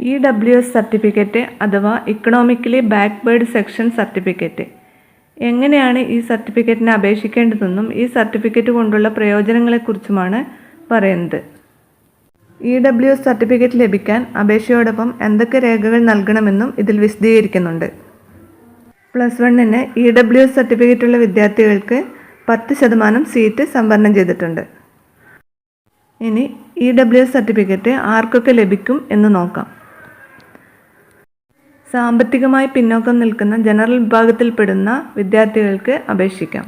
E W S certificate അഥവാ economically backward section certificate എങ്ങനെയാണ് ഈ സർട്ടിഫിക്കറ്റിന് അപേക്ഷിക്കേണ്ടതെന്നും ഈ സർട്ടിഫിക്കറ്റ് കൊണ്ടുള്ള പ്രയോജനങ്ങളെക്കുറിച്ചുമാണ് പറയുന്നത്. ഇ ഡബ്ല്യു എസ് സർട്ടിഫിക്കറ്റ് ലഭിക്കാൻ അപേക്ഷയോടൊപ്പം എന്തൊക്കെ രേഖകൾ നൽകണമെന്നും ഇതിൽ വിശദീകരിക്കുന്നുണ്ട്. പ്ലസ് വണ്ണിന് ഇ ഡബ്ല്യു എസ് സർട്ടിഫിക്കറ്റുള്ള വിദ്യാർത്ഥികൾക്ക് പത്ത് ശതമാനം സീറ്റ് സംവരണം ചെയ്തിട്ടുണ്ട്. ഇനി ഇ ഡബ്ല്യു എസ് സർട്ടിഫിക്കറ്റ് ആർക്കൊക്കെ ലഭിക്കും എന്ന് നോക്കാം. സാമ്പത്തികമായി പിന്നോക്കം നിൽക്കുന്ന ജനറൽ വിഭാഗത്തിൽപ്പെടുന്ന വിദ്യാർത്ഥികൾക്ക് അപേക്ഷിക്കാം.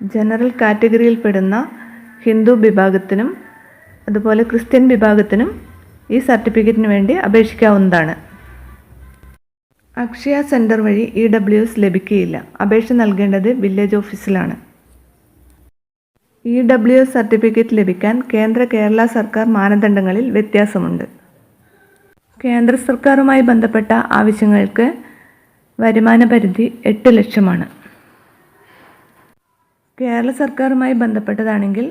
ജനറൽ കാറ്റഗറിയിൽപ്പെടുന്ന ഹിന്ദു വിഭാഗത്തിനും അതുപോലെ ക്രിസ്ത്യൻ വിഭാഗത്തിനും ഈ സർട്ടിഫിക്കറ്റിന് വേണ്ടി അപേക്ഷിക്കാവുന്നതാണ്. അക്ഷയ സെന്റർ വഴി ഇ ഡബ്ല്യു എസ് ലഭിക്കുകയില്ല. അപേക്ഷ നൽകേണ്ടത് വില്ലേജ് ഓഫീസിലാണ്. ഇ ഡബ്ല്യു എസ് സർട്ടിഫിക്കറ്റ് ലഭിക്കാൻ കേന്ദ്ര കേരള സർക്കാർ മാനദണ്ഡങ്ങളിൽ വ്യത്യാസമുണ്ട്. കേന്ദ്ര സർക്കാരുമായി ബന്ധപ്പെട്ട ആവശ്യങ്ങൾക്ക് വരുമാന പരിധി എട്ട് ലക്ഷമാണ്. കേരള സർക്കാരുമായി ബന്ധപ്പെട്ടതാണെങ്കിൽ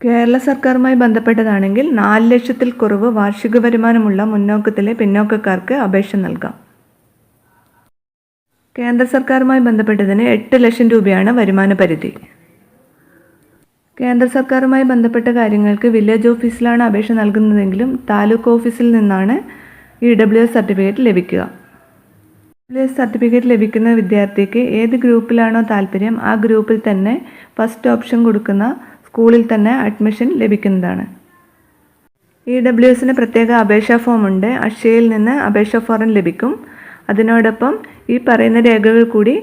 കേരള സർക്കാരുമായി ബന്ധപ്പെട്ടതാണെങ്കിൽ നാല് ലക്ഷത്തിൽ കുറവ് വാർഷിക വരുമാനമുള്ള മുന്നോക്കത്തിലെ പിന്നോക്കക്കാർക്ക് അപേക്ഷ നൽകാം. കേന്ദ്ര സർക്കാരുമായി ബന്ധപ്പെട്ടതിന് എട്ട് ലക്ഷം രൂപയാണ് വരുമാന പരിധി. കേന്ദ്ര സർക്കാരുമായി ബന്ധപ്പെട്ട കാര്യങ്ങൾക്ക് വില്ലേജ് ഓഫീസിലാണ് അപേക്ഷ നൽകുന്നതെങ്കിലും താലൂക്ക് ഓഫീസിൽ നിന്നാണ് ഇ ഡബ്ല്യു എസ് സർട്ടിഫിക്കറ്റ് ലഭിക്കുക. ഡബ്ല്യു എസ് സർട്ടിഫിക്കറ്റ് ലഭിക്കുന്ന വിദ്യാർത്ഥിക്ക് ഏത് ഗ്രൂപ്പിലാണോ താല്പര്യം ആ ഗ്രൂപ്പിൽ തന്നെ ഫസ്റ്റ് ഓപ്ഷൻ കൊടുക്കുന്ന സ്കൂളിൽ തന്നെ അഡ്മിഷൻ ലഭിക്കുന്നതാണ്. ഇ ഡബ്ല്യു എസിന് പ്രത്യേക അപേക്ഷാ ഫോമുണ്ട് അക്ഷയയിൽ നിന്ന് അപേക്ഷാ ഫോറം ലഭിക്കും. അതിനോടൊപ്പം ഈ പറയുന്ന രേഖകൾ കൂടി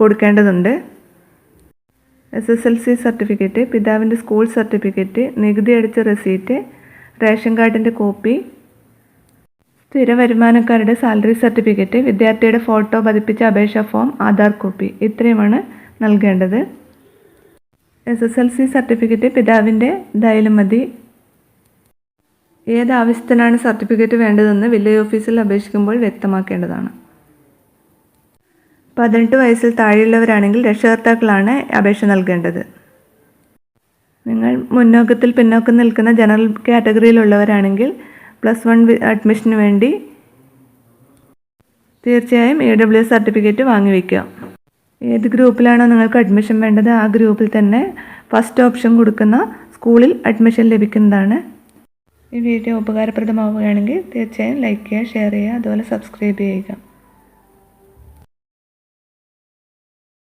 കൊടുക്കേണ്ടതുണ്ട്. S S L C certificate പിതാവിന്റെ സ്കൂൾ സർട്ടിഫിക്കറ്റ് നികുതി അടിച്ച റെസീറ്റ് റേഷൻ കാർഡിന്റെ കോപ്പി സ്ഥിര വരുമാനക്കാരുടെ സാലറി സർട്ടിഫിക്കറ്റ് വിദ്യാർത്ഥിയുടെ ഫോട്ടോ പതിപ്പിച്ച അപേക്ഷാ ഫോം ആധാർ കോപ്പി ഇത്രയുമാണ് നൽകേണ്ടത്. S S L C certificate പിതാവിന്റെ എന്തായാലും മതി ഏത് സർട്ടിഫിക്കറ്റ് വേണ്ടതെന്ന് വില്ലേജ് ഓഫീസിൽ അപേക്ഷിക്കുമ്പോൾ വ്യക്തമാക്കേണ്ടതാണ്. പതിനെട്ട് വയസ്സിൽ താഴെയുള്ളവരാണെങ്കിൽ രക്ഷകർത്താക്കളാണ് അപേക്ഷ നൽകേണ്ടത്. നിങ്ങൾ മുന്നോക്കത്തിൽ പിന്നോക്കം നിൽക്കുന്ന ജനറൽ കാറ്റഗറിയിലുള്ളവരാണെങ്കിൽ പ്ലസ് വൺ അഡ്മിഷന് വേണ്ടി തീർച്ചയായും ഇ ഡബ്ല്യു എസ് സർട്ടിഫിക്കറ്റ് വാങ്ങിവെക്കുക ഏത് ഗ്രൂപ്പിലാണോ നിങ്ങൾക്ക് അഡ്മിഷൻ വേണ്ടത് ആ ഗ്രൂപ്പിൽ തന്നെ ഫസ്റ്റ് ഓപ്ഷൻ കൊടുക്കുന്ന സ്കൂളിൽ അഡ്മിഷൻ ലഭിക്കുന്നതാണ്. ഈ വീഡിയോ ഉപകാരപ്രദമാവുകയാണെങ്കിൽ തീർച്ചയായും ലൈക്ക് ചെയ്യുക ഷെയർ ചെയ്യുക അതുപോലെ സബ്സ്ക്രൈബ് ചെയ്യുക.